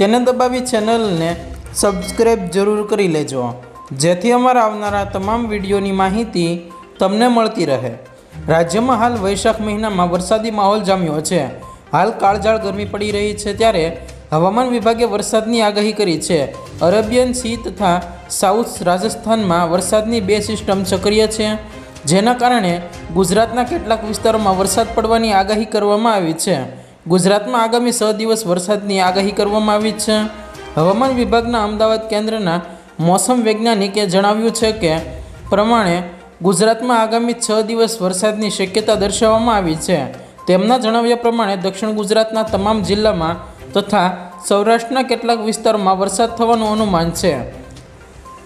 તેને દબાવી ચેનલને સબસ્ક્રાઇબ જરૂર કરી લેજો. જેથી અમારા આવનારા તમામ વિડીયોની માહિતી તમને મળતી રહે. રાજ્યમાં હાલ વૈશાખ મહિનામાં વરસાદી માહોલ જામ્યો છે. હાલ કાળઝાળ ગરમી પડી રહી છે ત્યારે હવામાન વિભાગે વરસાદની આગાહી કરી છે. અરેબિયન સી તથા સાઉથ રાજસ્થાનમાં વરસાદની બે સિસ્ટમ સક્રિય છે, જેના કારણે ગુજરાતના કેટલાક વિસ્તારોમાં વરસાદ પડવાની આગાહી કરવામાં આવી છે. ગુજરાતમાં આગામી છ દિવસ વરસાદની આગાહી કરવામાં આવી છે. હવામાન વિભાગના અમદાવાદ કેન્દ્રના મોસમ વૈજ્ઞાનિકે જણાવ્યું છે કે, પ્રમાણે ગુજરાતમાં આગામી છ દિવસ વરસાદની શક્યતા દર્શાવવામાં આવી છે. તેમના જણાવ્યા પ્રમાણે દક્ષિણ ગુજરાતના તમામ જિલ્લામાં તથા સૌરાષ્ટ્રના કેટલાક વિસ્તારોમાં વરસાદ થવાનું અનુમાન છે.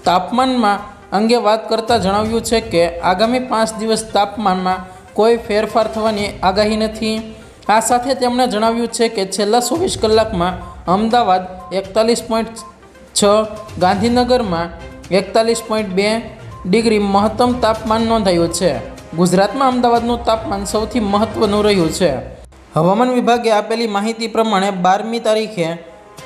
તાપમાનમાં અંગે વાત કરતાં જણાવ્યું છે કે, આગામી પાંચ દિવસ તાપમાનમાં કોઈ ફેરફાર થવાની આગાહી નથી. આ સાથે તેમણે જણાવ્યું છે કે છેલ્લા ચોવીસ કલાકમાં અમદાવાદ એકતાલીસ પોઈન્ટ છ, ગાંધીનગરમાં એકતાલીસ પોઈન્ટ બે ડિગ્રી મહત્તમ તાપમાન નોંધાયું છે. ગુજરાતમાં અમદાવાદનું તાપમાન સૌથી મહત્ત્વનું રહ્યું છે. હવામાન વિભાગે આપેલી માહિતી પ્રમાણે બારમી તારીખે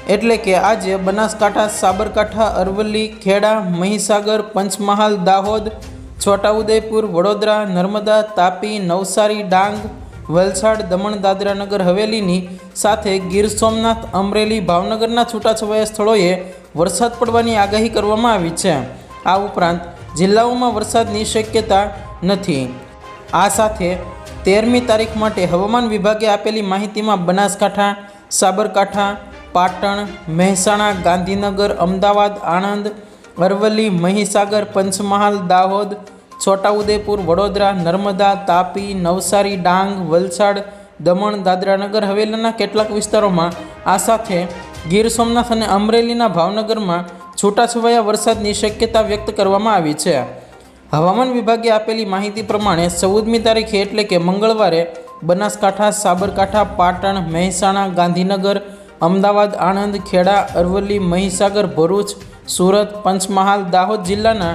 એટલે કે આજે બનાસકાંઠા, સાબરકાંઠા, અરવલ્લી, ખેડા, મહીસાગર, પંચમહાલ, દાહોદ, છોટાઉદેપુર, વડોદરા, નર્મદા, તાપી, નવસારી, ડાંગ વલસાડ, દમણ, દાદરા નગર, હવેલીની સાથે ગીર સોમનાથ, અમરેલી, ભાવનગરના છૂટાછવાયા સ્થળોએ વરસાદ પડવાની આગાહી કરવામાં આવી છે. આ ઉપરાંત જિલ્લાઓમાં વરસાદની શક્યતા નથી. આ સાથે તેરમી તારીખ માટે હવામાન વિભાગે આપેલી માહિતીમાં બનાસકાંઠા, સાબરકાંઠા, પાટણ, મહેસાણા, ગાંધીનગર, અમદાવાદ, આણંદ, અરવલ્લી, મહીસાગર, પંચમહાલ, દાહોદ છોટાઉદેપુર, વડોદરા, નર્મદા, તાપી, નવસારી, ડાંગ, વલસાડ, દમણ, દાદરાનગર, હવેલીના કેટલાક વિસ્તારોમાં આ સાથે ગીર સોમનાથ અને અમરેલીના ભાવનગરમાં છૂટાછવાયા વરસાદની શક્યતા વ્યક્ત કરવામાં આવી છે. હવામાન વિભાગે આપેલી માહિતી પ્રમાણે ચૌદમી તારીખે એટલે કે મંગળવારે બનાસકાંઠા, સાબરકાંઠા, પાટણ, મહેસાણા, ગાંધીનગર, અમદાવાદ, આણંદ, ખેડા, અરવલ્લી, મહીસાગર, ભરૂચ, સુરત, પંચમહાલ, દાહોદ જિલ્લાના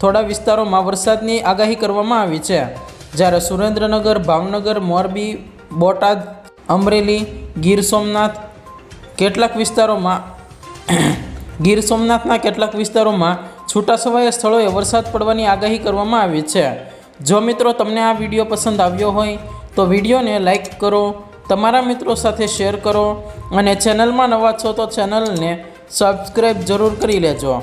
થોડા વિસ્તારોમાં વરસાદની આગાહી કરવામાં આવી છે. જ્યારે સુરેન્દ્રનગર, ભાવનગર, મોરબી, બોટાદ, અમરેલી, ગીર સોમનાથ કેટલાક વિસ્તારોમાં ગીર સોમનાથના કેટલાક વિસ્તારોમાં છૂટાછવાયા સ્થળોએ વરસાદ પડવાની આગાહી કરવામાં આવી છે. જો મિત્રો તમને આ વીડિયો પસંદ આવ્યો હોય, તો વિડીયોને લાઇક કરો, તમારા મિત્રો સાથે શેર કરો અને ચેનલમાં નવા છો તો ચેનલને સબસ્ક્રાઈબ જરૂર કરી લેજો.